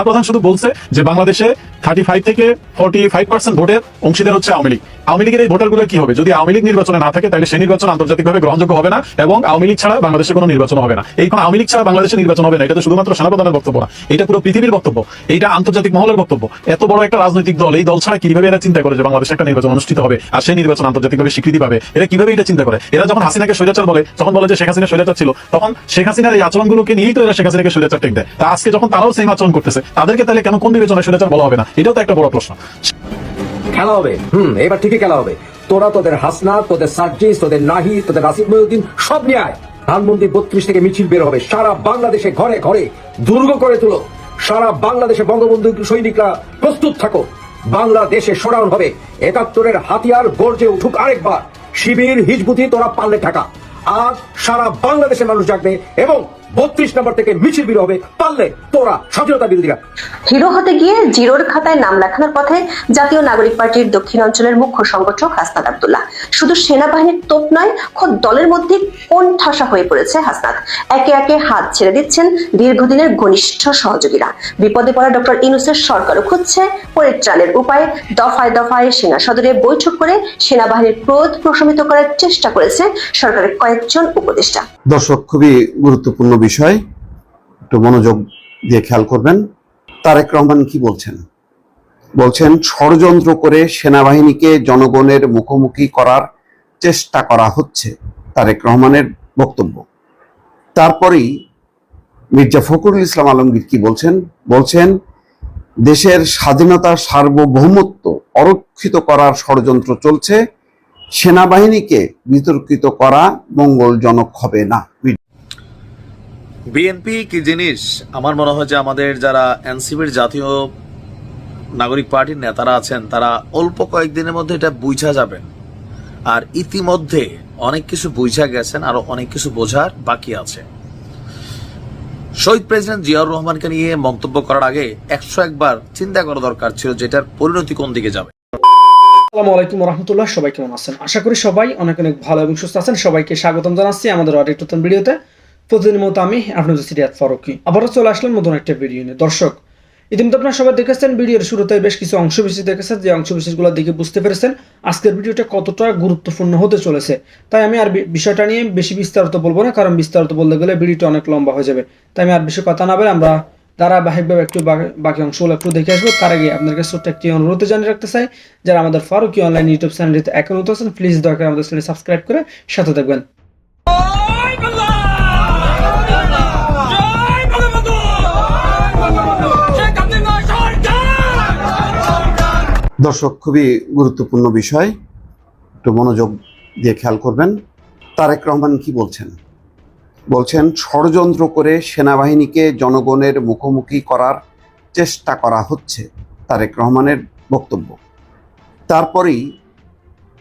সেনাপ্রধান শুধু বলছে যে বাংলাদেশে থার্টি ফাইভ থেকে ফাইভ পার্সেন্ট ভোটের অংশীদার হচ্ছে আওয়ামী লীগ। আওয়ামী লীগের এই ভোটারগুলো কি হবে? যদি আওয়ামী লীগ নির্বাচনে না থাকে, তাহলে সেই নির্বাচন আন্তর্জাতিকভাবে গ্রহণযোগ্য হবে না এবং আওয়ামী লীগ ছাড়া বাংলাদেশে কোনো নির্বাচন হবে না। আওয়ামী লীগ ছাড়া বাংলাদেশে নির্বাচন হবে না। এটা তো শুধুমাত্র সেনাপ্রধানের বক্তব্য না। এটা পুরো পৃথিবীর বক্তব্য। এইটা আন্তর্জাতিক মহলের বক্তব্য। এত বড় একটা রাজনৈতিক দল, এই দল ছাড়া কীভাবে এরা চিন্তা করে যে বাংলাদেশে একটা নির্বাচন অনুষ্ঠিত হবে? আর সেই নির্বাচন আন্তর্জাতিকভাবে স্বীকৃতি পাবে। এরা কীভাবে এটা চিন্তা করে? এরা যখন হাসিনাকে স্বৈরাচার বলে যখন বলে যে শেখ হাসিনা ছিল। তখন শেখ হাসিনার এই আচরণগুলোকে নিয়েই তো এরা শেখ হাসিনাকে স্বৈরাচার টেক দেয়। তা আজকে যখন তারাও সেম আচরণ করতেছে, তাদেরকে তাহলে কেন কোন বিবেচনায় স্বৈরাচার বলা হবে না? এটাও তো একটা বড় প্রশ্ন। খেলা হবে। হুম, এবার ঠিকই খেলা হবে। তোরা তোদের হাসনা, তোদের সার্জিস, তোদের নাহি, তোদের রাসিদ মহিউদ্দিন, সব নিয়ে আয়। ধানমন্ডি বত্রিশ থেকে মিছিল বের হবে। সারা বাংলাদেশে ঘরে ঘরে দুর্গ করে তুলো। সারা বাংলাদেশে বঙ্গবন্ধু সৈনিকরা প্রস্তুত থাকো। বাংলাদেশে সরাউন হবে। একাত্তরের হাতিয়ার গর্জে উঠুক আরেকবার। শিবির হিজবুতি তোরা পারলে থাকা আজ সারা বাংলাদেশের মানুষ জাগবে এবং বত্রিশ নম্বর থেকে মিছিল বের হবে, পারলে তোরা স্বাধীনতা বিরোধীরা। হিরো হতে গিয়ে জিরোর খাতায় নাম লেখানোর পথে জাতীয় নাগরিক পার্টির দক্ষিণ অঞ্চলের মুখ্য সংগঠক হাসনাত আব্দুল্লাহ। শুধু সেনাবাহিনীর তোপ নয়, খোদ দলের মধ্যে কোন ঠাসা হয়ে পড়েছে হাসনাত? একে একে হাত ছেড়ে দিচ্ছেন দীর্ঘদিনের ঘনিষ্ঠ সহযোগীরা। বিপদে পড়া ডক্টর ইনুসের সরকারও খুঁজছে পরিত্রাণের উপায়। দফায় দফায় সেনা সদরে বৈঠক করে সেনাবাহিনীর ক্রোধ প্রশমিত করার চেষ্টা করেছে সরকারের কয়েকজন উপদেষ্টা। দর্শক, খুবই গুরুত্বপূর্ণ বিষয়। একটু মনোযোগ দিয়ে খেয়াল করবেন। তারেক রহমান কি বলছেন? বলছেন, ষড়যন্ত্র করে সেনাবাহিনীকে জনগণের মুখোমুখি করার চেষ্টা করা হচ্ছে, তারেক রহমানের বক্তব্য। তারপরেই মির্জা ফখরুল ইসলাম আলমগীর কি বলছেন? বলছেন, দেশের স্বাধীনতার সার্বভৌমত্ব অরক্ষিত করার ষড়যন্ত্র চলছে সেনাবাহিনীকে বিতর্কিত করা মঙ্গলজনক হবে না। বিএনপি কি জিনিস? আমার মনে হয় যে আমাদের যারা এনসিপির জাতীয় নাগরিক পার্টির নেতারা আছেন, তারা অল্প কয়েকদিনের মধ্যে এটা বুঝা যাবে। আর ইতিমধ্যে অনেক কিছু বুঝা গেছেন, আরও অনেক কিছু বোঝার বাকি আছে। শহীদ প্রেসিডেন্ট জিয়াউর রহমানকে নিয়ে মন্তব্য করার আগে একশো একবার চিন্তা করা দরকার ছিল যেটার পরিণতি কোন দিকে যাবে। আসসালামু আলাইকুম রহমতুল্লাহ সবাই কেমন আছেন? আশা করি সবাই অনেক অনেক ভালো এবং সুস্থ আছেন। সবাইকে স্বাগতম জানাচ্ছি আমাদের ভিডিওতে। প্রতিদিনের মতো আমি সিরিয়াত ফারুকি। আবারও চলে আসলাম নতুন একটা ভিডিও নিয়ে। দর্শক, ইতিমধ্যে আপনারা সবাই দেখেছেন, ভিডিওর শুরুতে বেশ কিছু দেখেছেন। যে দেখে বুঝতে পেরেছেন, আজকের ভিডিওটা কতটা গুরুত্বপূর্ণ হতে চলেছে। তাই আমি আর বিষয়টা নিয়ে বেশি বিস্তারিত বলব না, কারণ বিস্তারিত বলতে গেলে ভিডিওটা অনেক লম্বা হয়ে যাবে। তাই আমি আর বেশি কথা না বলে আমরা ধারাবাহিকভাবে একটু বাকি- অংশগুলো একটু দেখে আসব। তার আগে আপনার কাছে ছোট্ট একটি অনুরোধ জানিয়ে রাখতে চাই যারা আমাদের ফারুকি অনলাইন ইউটিউব চ্যানেলটিতে এখন নতুন আছেন প্লিজ দয়া করে আমাদের চ্যানেল সাবস্ক্রাইব করে সাথে থাকবেন। দর্শক খুবই গুরুত্বপূর্ণ বিষয়। একটু মনোযোগ দিয়ে খেয়াল করবেন। তারেক রহমান কি বলছেন? বলছেন, ষড়যন্ত্র করে সেনাবাহিনীকে জনগণের মুখোমুখি করার চেষ্টা করা হচ্ছে, তারেক রহমানের বক্তব্য। তারপরেই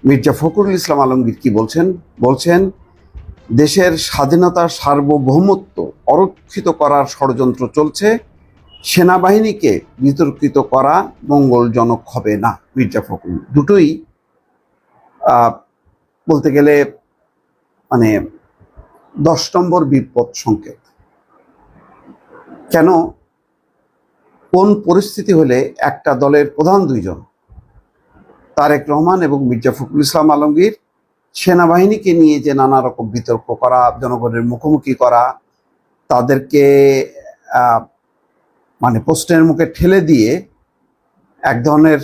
মির্জা ফখরুল ইসলাম আলমগীর কি বলছেন? বলছেন, দেশের স্বাধীনতার সার্বভৌমত্ব অরক্ষিত করার ষড়যন্ত্র চলছে, সেনাবাহিনীকে বিতর্কিত করা মঙ্গলজনক হবে না, মির্জা ফখরুল। দুটোই বলতে গেলে মানে দশ নম্বর বিপদ সংকেত। কেন? কোন পরিস্থিতি হলে একটা দলের প্রধান দুইজন, তারেক রহমান এবং মির্জা ফখরুল ইসলাম আলমগীর, সেনাবাহিনীকে নিয়ে যে নানা রকম বিতর্ক করা, জনগণের মুখোমুখি করা, তাদেরকে মানে প্রশ্নের মুখে ঠেলে দিয়ে এক ধরনের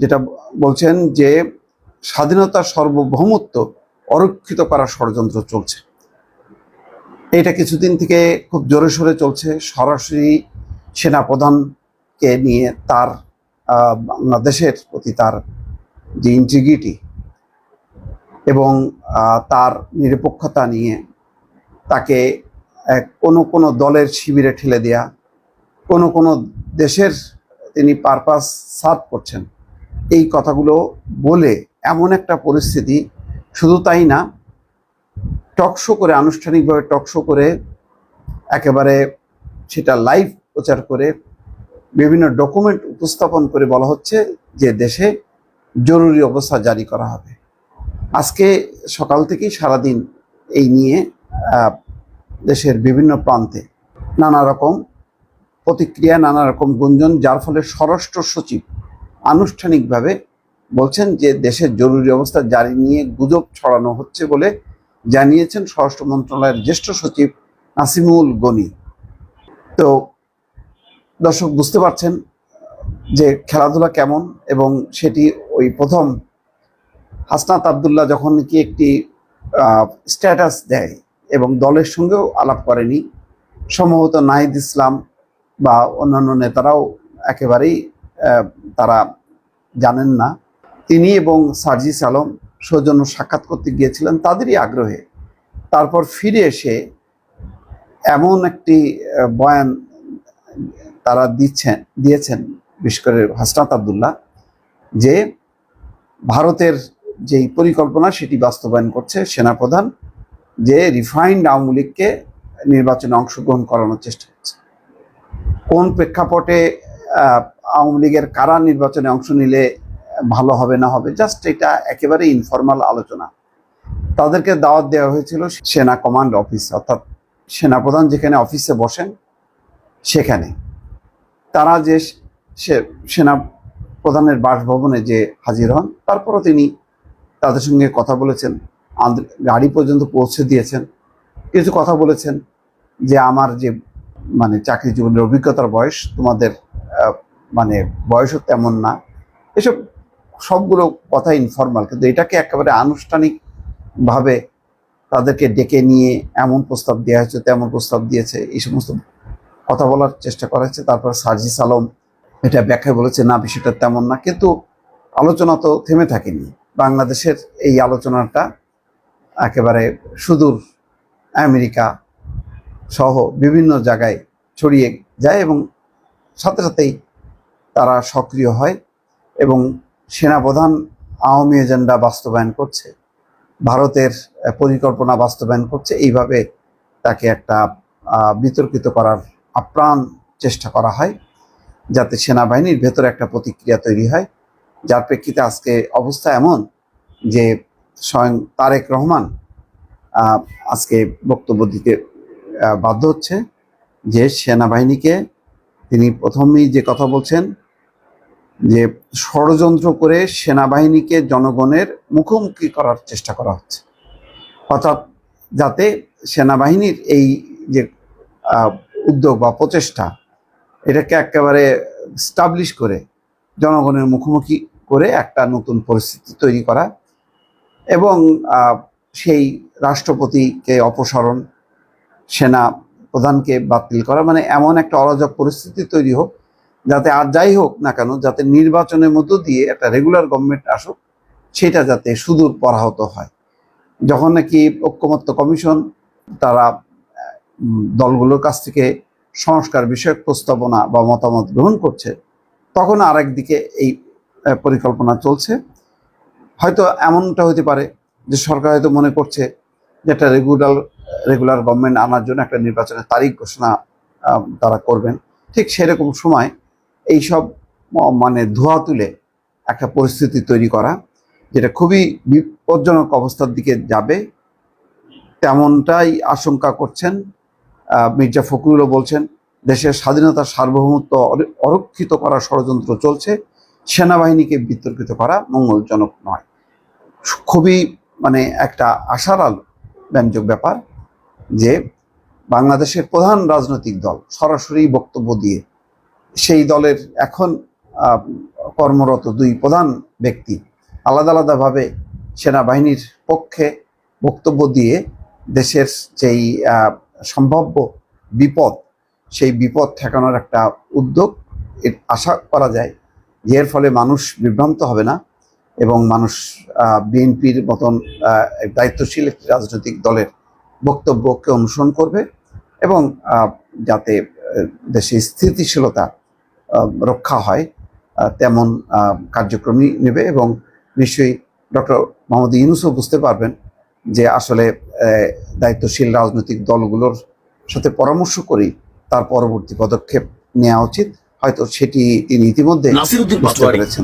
যেটা বলছেন যে স্বাধীনতার সার্বভৌমত্ব অরক্ষিত করার ষড়যন্ত্র চলছে। এটা কিছুদিন থেকে খুব জোরে সোরে চলছে। সরাসরি সেনাপ্রধানকে নিয়ে তার বাংলাদেশের প্রতি তার যে ইন্টিগ্রিটি এবং তার নিরপেক্ষতা নিয়ে তাকে এক কোনো কোনো দলের শিবিরে ঠেলে দেয়া, কোনো কোনো দেশের তিনি পারপাস সার্ভ করছেন, এই কথাগুলো বলে এমন একটা পরিস্থিতি শুধু তাই না টকশো করে, আনুষ্ঠানিকভাবে টকশো করে, একেবারে সেটা লাইভ প্রচার করে, বিভিন্ন ডকুমেন্ট উপস্থাপন করে বলা হচ্ছে যে দেশে জরুরি অবস্থা জারি করা হবে। আজকে সকাল থেকেই সারাদিন এই নিয়ে দেশের বিভিন্ন প্রান্তে নানা রকম প্রতিক্রিয়া, নানা রকম গুঞ্জন, যার ফলে স্বরাষ্ট্র সচিব আনুষ্ঠানিকভাবে বলছেন যে দেশের জরুরি অবস্থা জারি নিয়ে গুজব ছড়ানো হচ্ছে বলে জানিয়েছেন স্বরাষ্ট্র মন্ত্রণালয়ের জ্যেষ্ঠ সচিব নাসিমুল গনি। তো দর্শক, বুঝতে পারছেন যে খেলাধুলা কেমন এবং সেটি ওই প্রথম হাসনাত আবদুল্লাহ যখন কি একটি স্ট্যাটাস দেয় এবং দলের সঙ্গেও আলাপ করেনি, সম্ভবত নাহিদ ইসলাম বা অন্যান্য নেতারাও একেবারেই তারা জানেন না। তিনি এবং সার্জিস আলম সৌজন্য সাক্ষাৎ করতে গিয়েছিলেন তাদেরই আগ্রহে। তারপর ফিরে এসে এমন একটি বয়ান তারা দিচ্ছেন, দিয়েছেন বিশেষ করে হাসনাত আবদুল্লাহ যে ভারতের যেই পরিকল্পনা সেটি বাস্তবায়ন করছে সেনাপ্রধান যে রিফাইন্ড আওয়ামী লীগকে নির্বাচনে অংশগ্রহণ করানোর চেষ্টা করছে। কোন প্রেক্ষাপটে আওয়ামী লীগের কারা নির্বাচনে অংশ নিলে ভালো হবে না হবে জাস্ট এটা একেবারে ইনফর্মাল আলোচনা। তাদেরকে দাওয়াত দেওয়া হয়েছিল সেনা কমান্ড অফিস অর্থাৎ সেনাপ্রধান যেখানে অফিসে বসেন, সেখানে। তারা যে সেনা প্রধানের বাসভবনে যে হাজির হন, তারপরও তিনি তাদের সঙ্গে কথা বলেছেন গাড়ি পর্যন্ত পৌঁছে দিয়েছেন, কিছু কথা বলেছেন যে আমার যে মানে চাকরি জীবনের অভিজ্ঞতার বয়স, তোমাদের মানে বয়সও তেমন না। এসব সবগুলো কথা ইনফর্মাল কিন্তু এটাকে একেবারে আনুষ্ঠানিকভাবে তাদেরকে ডেকে নিয়ে এমন প্রস্তাব দেওয়া হয়েছে, তেমন প্রস্তাব দিয়েছে, এই সমস্ত কথা বলার চেষ্টা করা হয়েছে। তারপর সার্জিস আলম এটা ব্যাখ্যায় বলেছে, না, বিষয়টা তেমন না। কিন্তু আলোচনা তো থেমে থাকেনি। বাংলাদেশের এই আলোচনাটা একেবারে সুদূর আমেরিকা সহ বিভিন্ন জায়গায় ছড়িয়ে যায় এবং সাথে সাথেই তারা সক্রিয় হয় এবং সেনাপ্রধান আওয়ামী এজেন্ডা বাস্তবায়ন করছে, ভারতের পরিকল্পনা বাস্তবায়ন করছে, এইভাবে তাকে একটা বিতর্কিত করার আপ্রাণ চেষ্টা করা হয় যাতে সেনাবাহিনীর ভেতরে একটা প্রতিক্রিয়া তৈরি হয়। যার প্রেক্ষিতে আজকে অবস্থা এমন যে স্বয়ং তারেক রহমান আজকে বক্তব্য দিতে বাধ্য হচ্ছে যে সেনাবাহিনীকে তিনি প্রথমেই যে কথা বলছেন যে ষড়যন্ত্র করে সেনাবাহিনীকে জনগণের মুখোমুখি করার চেষ্টা করা হচ্ছে। অর্থাৎ যাতে সেনাবাহিনীর এই যে উদ্যোগ বা প্রচেষ্টা, এটাকে একেবারে স্টাবলিশ করে জনগণের মুখোমুখি করে একটা নতুন পরিস্থিতি তৈরি করা এবং সেই রাষ্ট্রপতিকে অপসারণ, সেনা প্রধানকে বাতিল করা মানে এমন একটা অরাজক পরিস্থিতি তৈরি হোক যাতে আর যাই হোক না কেন, যাতে নির্বাচনের মধ্য দিয়ে একটা রেগুলার গভর্নমেন্ট আসুক, সেটা যাতে সুদূর পরাহত হয়। যখন নাকি ঐক্যমত্য কমিশন তারা দলগুলোর কাছ থেকে সংস্কার বিষয়ক প্রস্তাবনা বা মতামত গ্রহণ করছে, তখন আরেকদিকে এই পরিকল্পনা চলছে। হয়তো এমনটা হতে পারে যে সরকার হয়তো মনে করছে যে একটা রেগুলার রেগুলার গভর্নমেন্ট আনার জন্য একটা নির্বাচনের তারিখ ঘোষণা তারা করবেন। ঠিক সেরকম সময় এইসব, ম- মানে ধোয়া তুলে একটা পরিস্থিতি তৈরি করা, যেটা খুবই বিপজ্জনক অবস্থার দিকে যাবে, তেমনটাই আশঙ্কা করছেন মির্জা ফখরুলও বলছেন, দেশের স্বাধীনতার সার্বভৌমত্ব অর- অরক্ষিত করার ষড়যন্ত্র চলছে, সেনাবাহিনীকে বিতর্কিত করা মঙ্গলজনক নয়। খুবই মানে একটা আশার আলো ব্যঞ্জক ব্যাপার যে বাংলাদেশের প্রধান রাজনৈতিক দল সরাসরি বক্তব্য দিয়ে সেই দলের এখন কর্মরত দুই প্রধান ব্যক্তি আলাদা আলাদাভাবে সেনাবাহিনীর পক্ষে বক্তব্য দিয়ে দেশের যেই সম্ভাব্য বিপদ, সেই বিপদ ঠেকানোর একটা উদ্যোগ আশা করা যায় এর ফলে মানুষ বিভ্রান্ত হবে না এবং মানুষ বিএনপির মতন দায়িত্বশীল একটি রাজনৈতিক দলের বক্তব্যকে অনুসরণ করবে এবং যাতে দেশে স্থিতিশীলতা রক্ষা হয় তেমন আহ, কার্যক্রমই নেবে এবং নিশ্চয়ই ডক্টর মোহাম্মদ ইউনুসও বুঝতে পারবেন যে আসলে দায়িত্বশীল রাজনৈতিক দলগুলোর সাথে পরামর্শ করেই তার পরবর্তী পদক্ষেপ নেওয়া উচিত। হয়তো সেটি তিনি ইতিমধ্যে।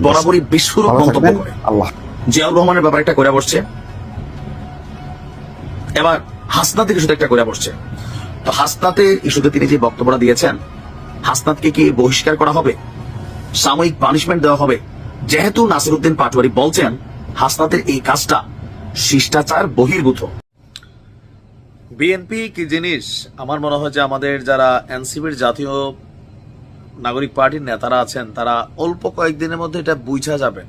বরাবরই বিস্ফোরক মন্তব্য আল্লাহ জিয়াউর রহমানের ব্যাপারে একটা করে বসছে। এবার হাসনাতের ইস্যুতে একটা করে বসছে। তো হাসনাতের ইস্যুতে তিনি যে বক্তব্যটা দিয়েছেন হাসনাতকে কি বহিষ্কার করা হবে? সাময়িক পানিশমেন্ট দেওয়া হবে। যেহেতু নাসিরুদ্দিন পাটোয়ারি বলছেন, হাসনাতের এই কাজটা শিষ্টাচার বহির্ভূত। বিএনপি কি জিনিস? আমার মনে হয় যে আমাদের যারা এনসিপির জাতীয় নাগরিক পার্টির নেতারা আছেন, তারা অল্প কয়েকদিনের মধ্যে এটা বুঝা যাবেন।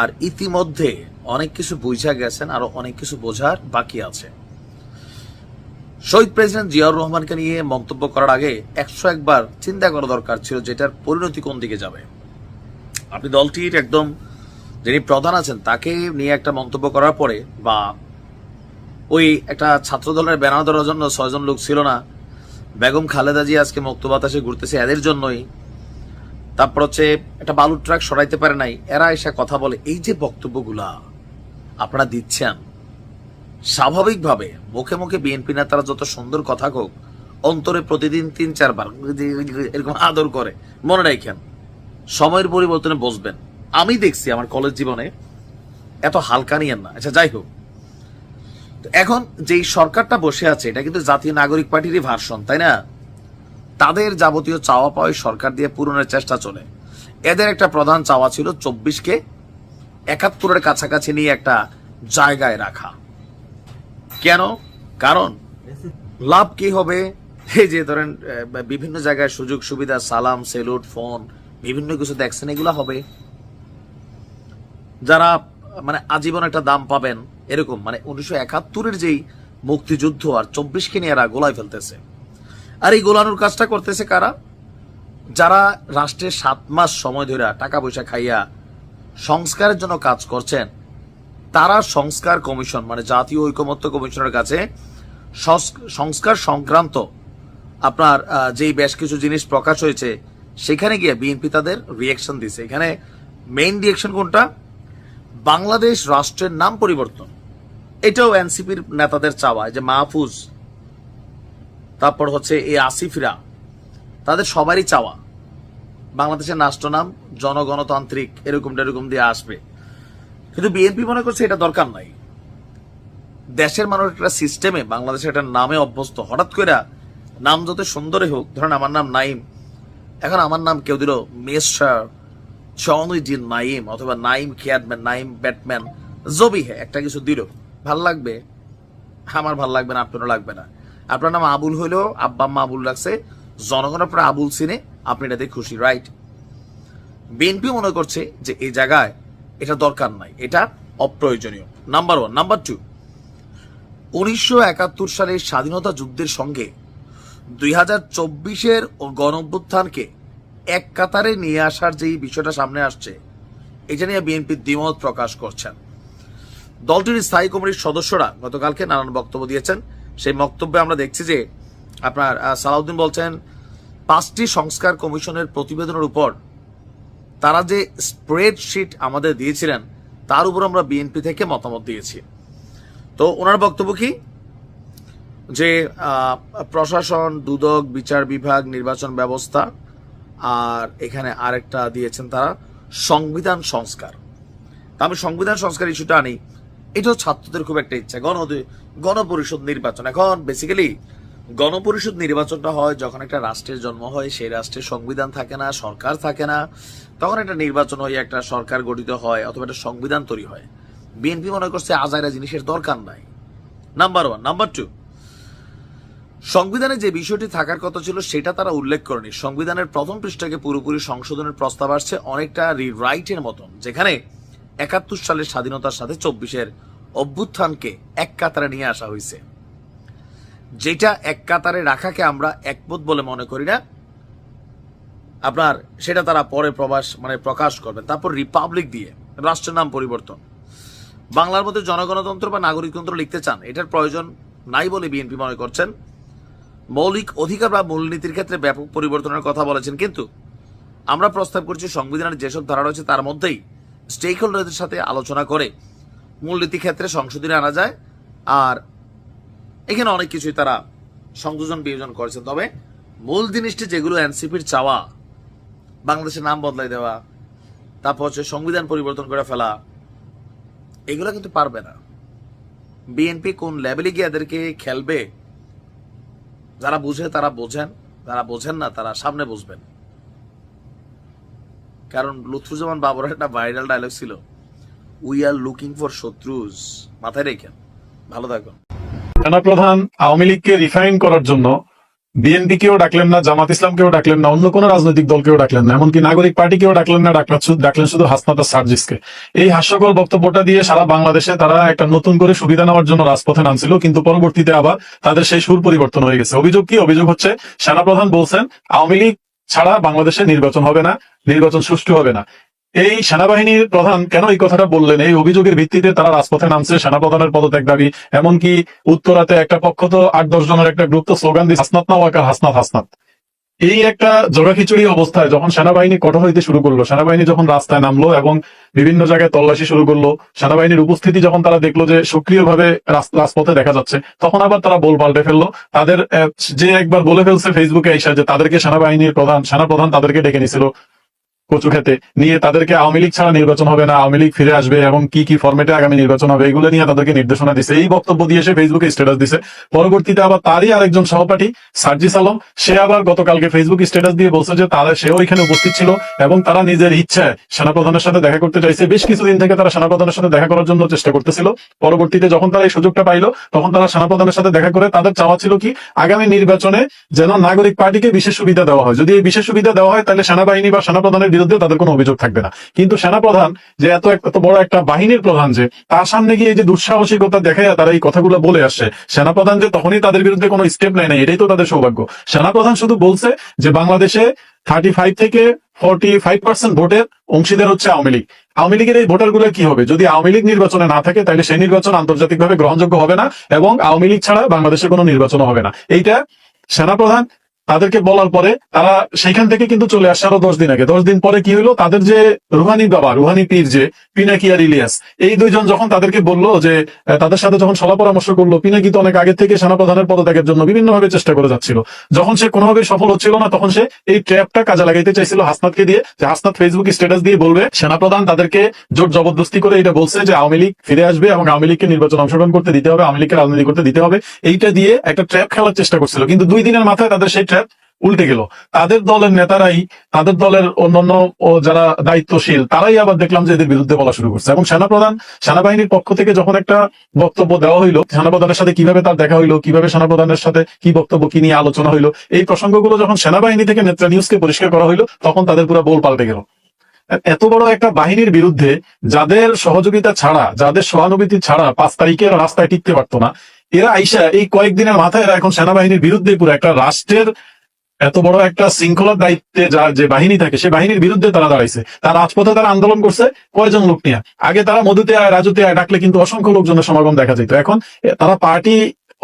আর ইতিমধ্যে অনেক কিছু বুঝা গেছেন, আরও অনেক কিছু বোঝার বাকি আছে। শহীদ প্রেসিডেন্ট জিয়াউর রহমানকে নিয়ে মন্তব্য করার আগে একশো একবার চিন্তা করা দরকার ছিল যেটার পরিণতি কোন দিকে যাবে। আপনি দলটির একদম যিনি প্রধান আছেন, তাকে নিয়ে একটা মন্তব্য করার পরে বা ওই একটা ছাত্র দলের ব্যানার ধরার জন্য ছয়জন লোক ছিল না, বেগম খালেদা জি আজকে মুক্ত বাতাসে ঘুরতেছে, এদের জন্যই। তারপর হচ্ছে একটা বালুর ট্রাক সরাইতে পারে নাই, এরা এসে কথা বলে, এই যে বক্তব্যগুলা আপনারা দিচ্ছেন স্বাভাবিকভাবে মুখে মুখে বিএনপি নেতারা যত সুন্দর কথা হোক অন্তরে প্রতিদিন তিন, চারবার এরকম আদর করে। মনে রাখেন, সময়ের পরিবর্তনে বসবেন। আমি দেখছি আমার কলেজ জীবনে এত হালকা নিয়েন না। আচ্ছা যাই হোক। এখন যেই সরকারটা বসে আছে, এটা কিন্তু জাতীয় নাগরিক পার্টিরই ভার্সন, তাই না? তাদের যাবতীয় চাওয়া পাওয়া সরকার দিয়ে পূরণের চেষ্টা চলে। এদের একটা প্রধান চাওয়া ছিল চব্বিশকে একাত্তরের কাছাকাছি নিয়ে একটা জায়গায় রাখা। কেন? কারণ লাভ কি হবে? এই যে ধরেন বিভিন্ন জায়গায় সুযোগ সুবিধা সালাম সেলুট ফোন বিভিন্ন কিছু দেখছেন এগুলো হবে। যারা মানে আজীবন একটা দাম পাবেন এরকম মানে উনিশশো একাত্তরের যেই মুক্তিযুদ্ধ আর চব্বিশকে নিয়ে এরা গোলায় ফেলতেছে। আর এই গোলানোর কাজটা করতেছে কারা? যারা রাষ্ট্রের সাত মাস সময় ধরে টাকা পয়সা খাইয়া সংস্কারের জন্য কাজ করছেন তারা সংস্কার কমিশন মানে জাতীয় ঐকমত্য কমিশনের কাছে সংস্ক- সংস্কার সংক্রান্ত আপনার যেই বেশ কিছু জিনিস প্রকাশ হয়েছে, সেখানে গিয়ে বিএনপি তাদের রিয়েকশন দিছে এখানে মেইন রিয়েকশন কোনটা? বাংলাদেশ রাষ্ট্রের নাম পরিবর্তন। এটাও এনসিপির নেতাদের চাওয়া যে মাহফুজ, তারপর হচ্ছে এই আসিফরা, তাদের সবারই চাওয়া, বাংলাদেশের রাষ্ট্র নাম জনগণতান্ত্রিক এরকম এরকম দিয়ে আসবে। কিন্তু বিএনপি মনে করছে এটা দরকার নাই। দেশের মানুষ একটা সিস্টেমে বাংলাদেশের একটা নামে অভ্যস্ত, হঠাৎ করে নাম যত সুন্দরই হোক, ধরেন আমার নাম নাইম এখন আমার নাম কেউ দিল মেসার চৌনুদ্দিন নাইম অথবা নাইম খেয়াদম্যান নাইম ব্যাটম্যান, জবি হ্যাঁ একটা কিছু দিল। ভালো লাগবে? আমার ভালো লাগবে না, আপনারও লাগবে না। আপনার নাম আবুল হইলেও আব্বা আম্মা আবুল রাখছে জনগণ আপনার আবুল সিনে আপনি এটাতে খুশি রাইট বিএনপি মনে করছে যে এই জায়গায় এটা দরকার নাই, এটা অপ্রয়োজনীয়। নাম্বার ওয়ান নাম্বার টু উনিশশো একাত্তর সালের স্বাধীনতা যুদ্ধের সঙ্গে দুই হাজার চব্বিশের গণঅভ্যুত্থানকে এক কাতারে নিয়ে আসার যেই বিষয়টা সামনে আসছে, এটা নিয়ে বিএনপি দ্বিমত প্রকাশ করছেন। দলটির স্থায়ী কমিটির সদস্যরা গতকালকে নানান বক্তব্য দিয়েছেন। সেই বক্তব্যে আমরা দেখছি যে আপনার সালাউদ্দিন বলছেন, পাঁচটি সংস্কার কমিশনের প্রতিবেদনের উপর তারা যে স্প্রেডশিট আমাদের দিয়েছিলেন, তার উপর আমরা বিএনপি থেকে মতামত দিয়েছি। তো ওনার বক্তব্য কি? যে প্রশাসন, দুদক, বিচার বিভাগ, নির্বাচন ব্যবস্থা, আর এখানে আরেকটা দিয়েছেন তারা, সংবিধান সংস্কার। আমি সংবিধান সংস্কার ইস্যুটা আনি। এটাও ছাত্রদের খুব একটা ইচ্ছা। গণ, গণপরিষদ নির্বাচন। এখন বেসিক্যালি গণপরিষদ নির্বাচনটা হয় যখন একটা রাষ্ট্রের জন্ম হয়, সেই রাষ্ট্রের সংবিধান থাকে না, সরকার থাকে না। তখন একটা নির্বাচন হয়ে একটা সরকার গঠিত হয় অথবা একটা সংবিধান তৈরি হয়। বিএনপি মনে করছে আজাইরা জিনিসের দরকার নাই। নাম্বার ওয়ান নাম্বার টু সংবিধানে যে বিষয়টি থাকার কথা ছিল সেটা তারা উল্লেখ করেনি। সংবিধানের প্রথম পৃষ্ঠাকে পুরোপুরি সংশোধনের প্রস্তাব আসছে অনেকটা রিরাইটের মতন, যেখানে একাত্তর সালের স্বাধীনতার সাথে চব্বিশের অভ্যুত্থানকে এক কাতারে নিয়ে আসা হয়েছে। যেটা এক কাতারে রাখাকে আমরা একমত বলে মনে করি না। আপনার, সেটা তারা পরে প্রবাস মানে প্রকাশ করবেন। তারপর রিপাবলিক দিয়ে, রাষ্ট্রের নাম পরিবর্তন। বাংলার মধ্যে জনগণতন্ত্র বা নাগরিকতন্ত্র লিখতে চান, এটার প্রয়োজন নাই বলে বিএনপি মনে করছেন। মৌলিক অধিকার বা মূলনীতির ক্ষেত্রে ব্যাপক পরিবর্তনের কথা বলেছেন, কিন্তু আমরা প্রস্তাব করছি সংবিধানের যেসব ধারা রয়েছে তার মধ্যেই স্টেক হোল্ডারদের সাথে আলোচনা করে মূলনীতি ক্ষেত্রে সংশোধনী আনা যায়, আর এখানে অনেক কিছুই তারা সংযোজন বিয়োজন করেছেন। তবে মূল জিনিসটি যেগুলো এনসিপির চাওয়া বাংলাদেশের নাম বদলাই দেওয়া, তারপর হচ্ছে সংবিধান পরিবর্তন করে ফেলা, এগুলো কিন্তু পারবে না। বিএনপি কোন লেভেলে গিয়ে এদেরকে খেলবে, যারা বুঝে তারা বোঝেন, যারা বোঝেন না তারা সামনে বুঝবেন কারণ লুৎফুজ্জামান বাবরের একটা ভাইরাল ডায়লগ ছিল উই আর লুকিং ফর শত্রুজ। মাথায় রেখেন। ভালো থাকুন সেনাপ্রধান আওয়ামী লীগকে রিফাইন করার জন্য বিএনপি কেও ডাকলেন না, জামাত ইসলামকেও ডাকলেন না, অন্য কোনো রাজনৈতিক দলকেও ডাকলেন না, এমনকি নাগরিক পার্টিকেও ডাকলেন না, ডাকলেন শুধু- হাসনাত সার্জিসকে। এই হাস্যকর বক্তব্যটা দিয়ে সারা বাংলাদেশে তারা একটা নতুন করে সুবিধা নেওয়ার জন্য রাজপথে নামছিল, কিন্তু পরবর্তীতে আবার তাদের সেই সুর পরিবর্তন হয়ে গেছে। অভিযোগ কি? অভিযোগ হচ্ছে, সেনাপ্রধান বলছেন, আওয়ামী লীগ ছাড়া বাংলাদেশে নির্বাচন হবে না, নির্বাচন সুষ্ঠু হবে না। এই সেনাবাহিনীর প্রধান কেন এই কথাটা বললেন? এই অভিযোগের ভিত্তিতে তারা রাজপথে নামছে, সেনাপ্রধানের পদত্যাগ দাবি। এমনকি উত্তরাতে একটা পক্ষ তো আট, দশ জনের একটা গ্রুপ তো স্লোগান দিচ্ছে হাসনাত না ওয়াকার হাসনাত হাসনাত। এই একটা জগাখিচুড়ি অবস্থায় যখন সেনাবাহিনী কঠোর হইতে শুরু করল, সেনাবাহিনী যখন রাস্তায় নামলো এবং বিভিন্ন জায়গায় তল্লাশি শুরু করল, সেনাবাহিনীর উপস্থিতি যখন তারা দেখল যে সক্রিয়ভাবে রাজপথে দেখা যাচ্ছে, তখন আবার তারা বল পাল্টে ফেলল। তাদের যে একবার বলে ফেলছে ফেসবুকে এসে যে তাদেরকে সেনাবাহিনীর প্রধান, সেনাপ্রধান তাদেরকে ডেকে নিছিল। কচু খেতে নিয়ে তাদেরকে আওয়ামী লীগ ছাড়া নির্বাচন হবে না, আওয়ামী লীগ ফিরে আসবে এবং কি কি ফরম্যাটে আগামী নির্বাচন হবে, এগুলো নিয়ে তাদেরকে নির্দেশনা দিছে। এই বক্তব্য দিয়ে সে ফেসবুকে স্ট্যাটাস দিছে। পরবর্তীতে আবার তারই আরেকজন সহপাঠী, সার্জিস আলম, সে আবার গতকালকে ফেসবুক স্ট্যাটাস দিয়ে বলছে যে তারা, সেও এখানে উপস্থিত ছিল এবং তারা নিজের ইচ্ছায় সেনাপ্রধানের সাথে দেখা করতে চাইছে। বেশ কিছুদিন থেকে তারা সেনাপ্রধানের সাথে দেখা করার জন্য চেষ্টা করতেছিল। পরবর্তীতে যখন তারা এই সুযোগটা পাইলো, তখন তারা সেনাপ্রধানের সাথে দেখা করে তাদের চাওয়া ছিল কি, আগামী নির্বাচনে যেন নাগরিক পার্টিকে বিশেষ সুবিধা দেওয়া হয়। যদি এই বিশেষ সুবিধা দেওয়া হয়, তাহলে সেনাবাহিনী বা সেনাপ্রধানের বিরুদ্ধে তাদের কোনো অভিযোগ থাকবে না। কিন্তু সেনাপ্রধান যে এত এত বড় একটা বাহিনীর প্রধান যে, তার সামনে গিয়ে যে দুঃসাহসিকতা দেখায় তারা এই কথাগুলো বলে আসছে। সেনাপ্রধান যে তখনই তাদের বিরুদ্ধে কোনো স্টেপ নেয় না এটাই তো তাদের সৌভাগ্য। সেনাপ্রধান শুধু বলছে যে, বাংলাদেশে থার্টি ফাইভ থেকে ফর্টি ফাইভ পার্সেন্ট ভোটের অংশীদার হচ্ছে আওয়ামী লীগ। আওয়ামী লীগের এই ভোটারগুলো কি হবে? যদি আওয়ামী লীগ নির্বাচনে না থাকে, তাহলে সেই নির্বাচন আন্তর্জাতিকভাবে গ্রহণযোগ্য হবে না এবং আওয়ামী লীগ ছাড়া বাংলাদেশে কোনো নির্বাচন হবে না। এইটা সেনাপ্রধান তাদেরকে বলার পরে তারা সেখান থেকে কিন্তু চলে আসে আরও দশ দিন আগে। দশ দিন পরে কি হলো তাদের যে রুহানি বাবা, রুহানি পীর যে পিনাকি আর ইলিয়াস, এই দুইজন যখন তাদেরকে বলল যে তাদের সাথে যখন সলা পরামর্শ করল পিনাকি তো অনেক আগে থেকে সেনাপ্রধানের পদত্যাগের জন্য বিভিন্নভাবে চেষ্টা করে যাচ্ছিল। যখন সে কোনোভাবে সফল হচ্ছিল না, তখন সে এই ট্র্যাপটা কাজে লাগাইতে চাইছিল হাসনাতকে দিয়ে, যে হাসনাত ফেসবুক স্ট্যাটাস দিয়ে বলবে, সেনাপ্রধান তাদেরকে জোর জবরদস্তি করে এটা বলছে যে আওয়ামী লীগ ফিরে আসবে এবং আওয়ামী লীগকে নির্বাচন অংশগ্রহণ করতে দিতে হবে, আওয়ামী লীগকে রাজনীতি করতে দিতে হবে। এইটা দিয়ে একটা ট্র্যাপ খেলার চেষ্টা করছিল। কিন্তু দুই দিনের মাথায় তাদের সেই ট্র্যাপ উল্টে গেল। তাদের দলের নেতারাই, তাদের দলের অন্যান্য যারা দায়িত্বশীল, তারাই আবার দেখলাম যে এদের বিরুদ্ধে বলা শুরু করছে। এবং সেনাপ্রধান, সেনাবাহিনীর পক্ষ থেকে যখন একটা বক্তব্য দেওয়া হইল, সেনাপ্রধানের সাথে কীভাবে তার দেখা হইল, কীভাবে সেনাপ্রধানের সাথে কি বক্তব্য, কি নিয়ে আলোচনা হইল, এই প্রসঙ্গগুলো যখন সেনাবাহিনী থেকে নেত্রা নিউজকে পরিষ্কার করা হইল, তখন তাদের পুরো বোল পাল্টে গেল। এত বড় একটা বাহিনীর বিরুদ্ধে যাদের সহযোগিতা ছাড়া, যাদের সহানুভূতি ছাড়া পাঁচ তারিখের রাস্তায় টিকতে পারতো না এরা আইসা এই কয়েকদিনের মাথায় এরা এখন সেনাবাহিনীর বিরুদ্ধে পুরো একটা রাষ্ট্রের এত বড় একটা শৃঙ্খলার দায়িত্বে যার যে বাহিনী থাকে, সে বাহিনীর বিরুদ্ধে তারা দাঁড়াইছে। তার রাজপথে তারা আন্দোলন করছে কয়জন লোক নিয়ে? আগে তারা মধুতে আয়, রাজুতে আয় ডাকলে কিন্তু অসংখ্য লোকজনের সমাগম দেখা যেত এখন তারা পার্টি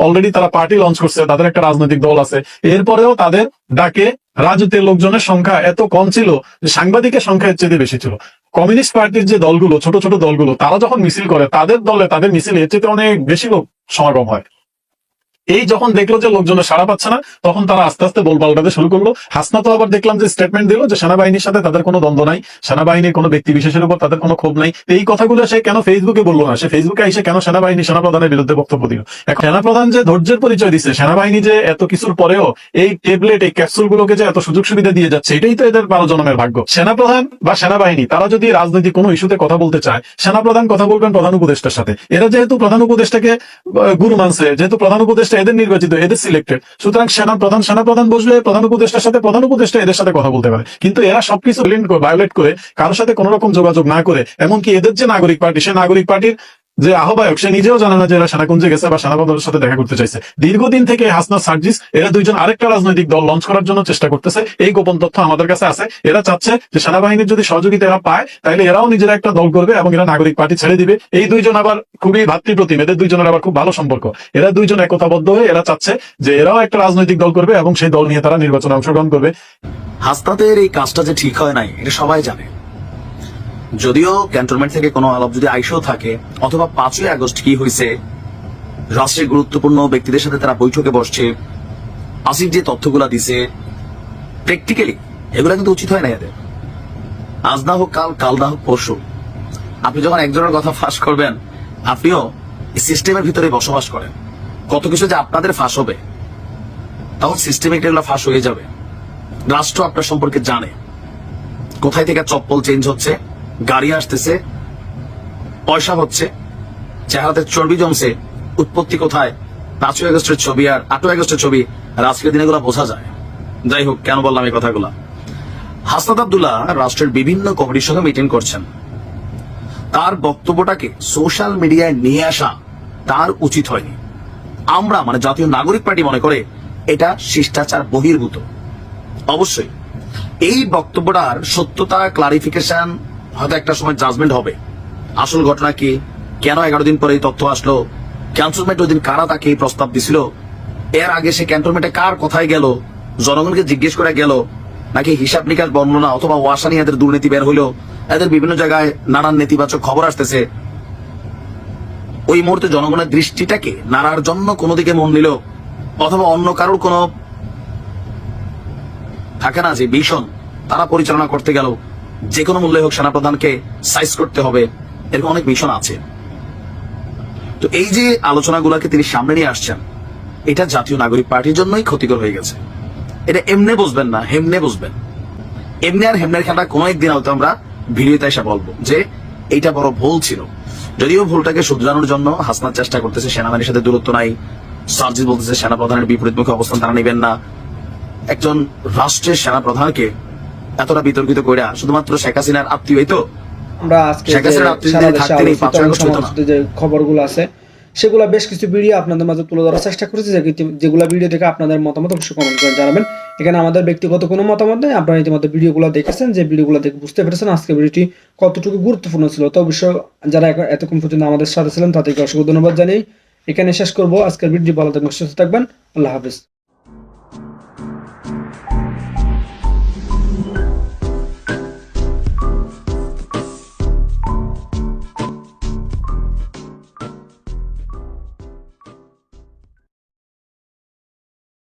অলরেডি তারা পার্টি লঞ্চ করছে, তাদের একটা রাজনৈতিক দল আছে। এরপরেও তাদের ডাকে রাজুতের লোকজনের সংখ্যা এত কম ছিল যে সাংবাদিকের সংখ্যা চেয়ে বেশি ছিল। কমিউনিস্ট পার্টির যে দলগুলো, ছোট ছোট দলগুলো, তারা যখন মিছিল করে, তাদের দলে তাদের মিছিলে এর চেয়ে অনেক বেশি লোক সমাগম হয় এই যখন দেখল যে লোকজনের সাড়া পাচ্ছে না, তখন তারা আস্তে আস্তে বল পাল্টাতে শুরু করল। হাসনা তো আবার দেখলাম যে স্টেটমেন্ট দিল যে সেনাবাহিনীর সাথে তাদের কোনো দ্বন্দ্ব নাই, সেনাবাহিনীর কোনো ব্যক্তি বিশেষের উপর তাদের কোনো ক্ষোভ নাই। এই কথাগুলো সে কেন ফেসবুকে বলল না? সে ফেসবুকে এসে কেন সেনাবাহিনী সেনাপ্রধানের বিরুদ্ধে বক্তব্য দিল? এখন সেনাপ্রধান যে ধৈর্যের পরিচয় দিচ্ছে, সেনাবাহিনী যে এত কিছুর পরেও এই ট্যাবলেট এই ক্যাপসুল গুলোকে যে এত সুযোগ সুবিধা দিয়ে যাচ্ছে, এটাই তো এদের বারো জনমের ভাগ্য। সেনাপ্রধান বা সেনাবাহিনী, তারা যদি রাজনৈতিক কোনো ইস্যুতে কথা বলতে চায়, সেনাপ্রধান কথা বলবেন প্রধান উপদেষ্টার সাথে। এরা যেহেতু প্রধান উপদেষ্টাকে গুরু মানছে, যেহেতু প্রধান উপদেষ্টা এদের নির্বাচিত, এদের সিলেক্টেড সুতরাং সেনা প্রধান সেনা প্রধান বসবে, প্রধান উপদেষ্টার সাথে প্রধান উপদেষ্টা এদের সাথে কথা বলতে পারে। কিন্তু এরা সবকিছু ভায়োলেট করে কারোর সাথে কোনো রকম যোগাযোগ না করে, এমনকি এদের যে নাগরিক পার্টি, সে নাগরিক পার্টির যে আহ্বায়ক, সে নিজেও জানে না যে এরা সেনাকুঞ্জে গেছে বা সেনাপ্রধানের সাথে দেখা করতে চাইছে। দীর্ঘদিন থেকে হাসনা সার্জিস, এরা দুইজন আরেকটা রাজনৈতিক দল লঞ্চ করার জন্য চেষ্টা করতেছে। এই গোপন তথ্য আমাদের কাছে আছে। এরা চাচ্ছে যে সেনাবাহিনীর যদি সহযোগিতা এরা পায় তাহলে এরাও নিজেরা একটা দল করবে এবং এরা নাগরিক পার্টি ছেড়ে দিবে। এই দুইজন আবার খুবই ভাতৃপ্রতিম, এদের দুইজনের আবার খুব ভালো সম্পর্ক। এরা দুইজন একতাবদ্ধ হয়ে এরা চাচ্ছে যে এরাও একটা রাজনৈতিক দল করবে এবং সেই দল নিয়ে তারা নির্বাচনে অংশগ্রহণ করবে। হাসনাতের এই কাজটা যে ঠিক হয় নাই, এটা সবাই জানে। যদিও ক্যান্টনমেন্ট থেকে কোনো আলাপ যদি আইসেও থাকে, অথবা পাঁচই আগস্ট কি হয়েছে রাষ্ট্রের গুরুত্বপূর্ণ ব্যক্তিদের সাথে তারা বৈঠকে বসছে, আসিফ যে তথ্যগুলা দিছে প্র্যাকটিক্যালি এগুলা কিন্তু উচিত হয় না এদের। আজ না হোক কাল কাল না হোক পরশু। আপনি যখন একজনের কথা ফাঁস করবেন, আপনিও সিস্টেমের ভিতরে বসবাস করেন। কত কিছু যে আপনাদের ফাঁস হবে, তখন সিস্টেমে এগুলো ফাঁস হয়ে যাবে? রাষ্ট্র আপনার সম্পর্কে জানে। কোথায় থেকে চপ্পল চেঞ্জ হচ্ছে? গাড়ি আসতেছে, পয়সা হচ্ছে চেহারাতে চর্বি জমছে, উৎপত্তি কোথায়, পাঁচই আগস্টের ছবি আর আটই আগস্টের ছবি, আর আজকের দিনে গুলা বোঝা যায়। যাই হোক, কেন বললাম এই কথাগুলা? হাসনাত আবদুল্লাহ রাষ্ট্রের বিভিন্ন কমিটির সঙ্গে মিটিং করছেন। তার বক্তব্যটাকে সোশ্যাল মিডিয়ায় নিয়ে আসা তার উচিত হয়নি। আমরা মানে জাতীয় নাগরিক পার্টি মনে করে, এটা শিষ্টাচার বহির্ভূত। অবশ্যই, এই বক্তব্যটার সত্যতা ক্লারিফিকেশন হয়তো একটা সময় জাজমেন্ট হবে। আসল ঘটনা কি? কেন এগারো দিন পরে এই তথ্য আসলো? ক্যান্টনমেন্ট ওই দিন কারা তাকে এই প্রস্তাব দিছিল? এর আগে সে ক্যান্টনমেন্টে কার কোথায় গেল? জনগণকে জিজ্ঞেস করে গেল? নাকি হিসাব নিকাশ বর্ণনা অথবা ওয়াসানি এদের দুর্নীতি বের হইল? এদের বিভিন্ন জায়গায় নানান নেতিবাচক খবর আসতেছে। ওই মুহূর্তে জনগণের দৃষ্টিটাকে নাড়ার জন্য কোনো দিকে মন নিল। অথবা অন্য কারোর কোনো থাকে না যে ভীষণ তারা পরিচালনা করতে গেল। যে কোনো মূল্যে হোক সেনাপ্রধানকে সাইজ করতে হবে, এরকম অনেক মিশন আছে। তো এই যে আলোচনাগুলোকে তিনি সামনে নিয়ে আসছেন, এটা জাতীয় নাগরিক পার্টির জন্যই ক্ষতিকর হয়ে গেছে। এটা এমনি বুঝবেন না, হেমনে বুঝবেন। এমনি আর হেমনের খেলা কোনো একদিন হয়তো আমরা ভিডিওতে এসে বলব যে এইটা বড় ভুল ছিল। যদিও ভুলটাকে শুধরানোর জন্য হাসনার চেষ্টা করতেছে সেনাবাহিনীর সাথে দূরত্ব নাই, সার্জিস বলতেছে সেনাপ্রধানের বিপরীতমুখী অবস্থান তারা নেবেন না। একজন রাষ্ট্রের সেনাপ্রধানকে এতটা বিতর্কিত কইরা শুধুমাত্র শেখ হাসিনার আত্মীয় তো? আমরা আজকে যে হাসিনার রাত্রি সারা যদি দেশে থাকতেন এই আলোচিত পাঁচই এবং আগস্ট হতো না। সমালোচিত যে খবরগুলো আছে সেগুলো বেশ কিছু ভিডিও আপনাদের মাঝে তুলে ধরার চেষ্টা করেছি যেগুলো ভিডিও দেখে আপনাদের মতামত অবশ্যই কমেন্ট করে জানাবেন। এখানে আমাদের ব্যক্তিগত কোনো মতামত নেই আপনারা ইতিমধ্যে ভিডিওগুলো দেখেছেন যে ভিডিওগুলো দেখে বুঝতে পেরেছেন আজকে ভিডিওটি কতটুকু গুরুত্বপূর্ণ ছিল। তো অবশ্যই যারা এতক্ষণ পর্যন্ত আমাদের সাথে ছিলেন তাদেরকে অসংখ্য ধন্যবাদ জানিয়ে এখানে শেষ করব। আজকের ভিডিও ভালো থাকবেন সুস্থ থাকবেন আল্লাহ হাফিজ।